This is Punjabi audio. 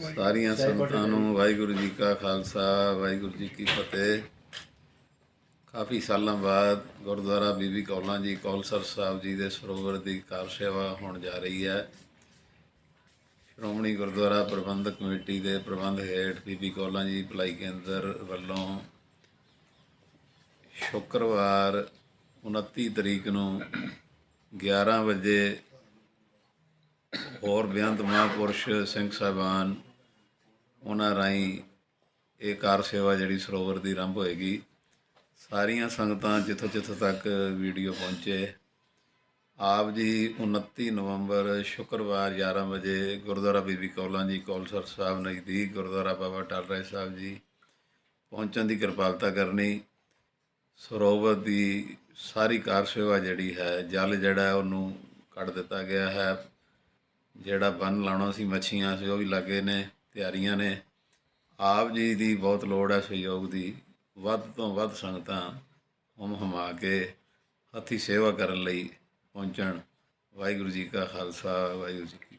ਸਾਰੀਆਂ ਸੰਗਤਾਂ ਨੂੰ ਵਾਹਿਗੁਰੂ ਜੀ ਕਾ ਖਾਲਸਾ, ਵਾਹਿਗੁਰੂ ਜੀ ਕੀ ਫਤਿਹ। ਕਾਫੀ ਸਾਲਾਂ ਬਾਅਦ ਗੁਰਦੁਆਰਾ ਬੀਬੀ ਕੌਲਾਂ ਜੀ ਕੌਲਸਰ ਸਾਹਿਬ ਜੀ ਦੇ ਸਰੋਵਰ ਦੀ ਕਾਰ ਸੇਵਾ ਹੋਣ ਜਾ ਰਹੀ ਹੈ। ਸ਼੍ਰੋਮਣੀ ਗੁਰਦੁਆਰਾ ਪ੍ਰਬੰਧਕ ਕਮੇਟੀ ਦੇ ਪ੍ਰਬੰਧ ਹੇਠ ਬੀਬੀ ਕੌਲਾਂ ਜੀ ਭਲਾਈ ਕੇਂਦਰ ਵੱਲੋਂ ਸ਼ੁੱਕਰਵਾਰ 29 ਤਰੀਕ ਨੂੰ 11 ਵਜੇ ਹੋਰ ਬੇਅੰਤ ਮਹਾਂਪੁਰਸ਼ ਸਿੰਘ ਸਾਹਿਬਾਨ ਉਹਨਾਂ ਰਾਹੀਂ ਇਹ ਕਾਰ ਸੇਵਾ ਜਿਹੜੀ ਸਰੋਵਰ ਦੀ ਆਰੰਭ ਹੋਏਗੀ। ਸਾਰੀਆਂ ਸੰਗਤਾਂ ਜਿੱਥੋਂ ਜਿੱਥੋਂ ਤੱਕ ਵੀਡੀਓ ਪਹੁੰਚੇ। ਆਪ ਜੀ 29 ਨਵੰਬਰ ਸ਼ੁੱਕਰਵਾਰ 11 ਵਜੇ ਗੁਰਦੁਆਰਾ ਬੀਬੀ ਕੌਲਾਂ ਜੀ ਕੌਲਸਰ ਸਾਹਿਬ ਨਜ਼ਦੀਕ ਗੁਰਦੁਆਰਾ ਬਾਬਾ ਟਾਲ ਰਾਏ ਸਾਹਿਬ ਜੀ ਪਹੁੰਚਣ ਦੀ ਕਿਰਪਾਲਤਾ ਕਰਨੀ। ਸਰੋਵਰ ਦੀ ਸਾਰੀ ਕਾਰ ਸੇਵਾ ਜਿਹੜੀ ਹੈ, ਜਲ ਜਿਹੜਾ ਉਹਨੂੰ ਕੱਢ ਦਿੱਤਾ ਗਿਆ ਹੈ। ਜਿਹੜਾ ਬੰਨ ਲਾਉਣਾ ਸੀ ਮੱਛੀਆਂ ਸੀ ਉਹ ਵੀ ਲੱਗੇ ਨੇ। ਤਿਆਰੀਆਂ ਨੇ। ਆਪ ਜੀ ਦੀ ਬਹੁਤ ਲੋੜ ਹੈ ਸਹਿਯੋਗ ਦੀ। ਵੱਧ ਤੋਂ ਵੱਧ ਸੰਗਤਾਂ ਹਮ ਹਮਾ ਕੇ ਹੱਥੀ ਸੇਵਾ ਕਰਨ ਲਈ ਪਹੁੰਚਣ। ਵਾਹਿਗੁਰੂ ਜੀ ਕਾ ਖਾਲਸਾ, ਵਾਹਿਗੁਰੂ ਜੀ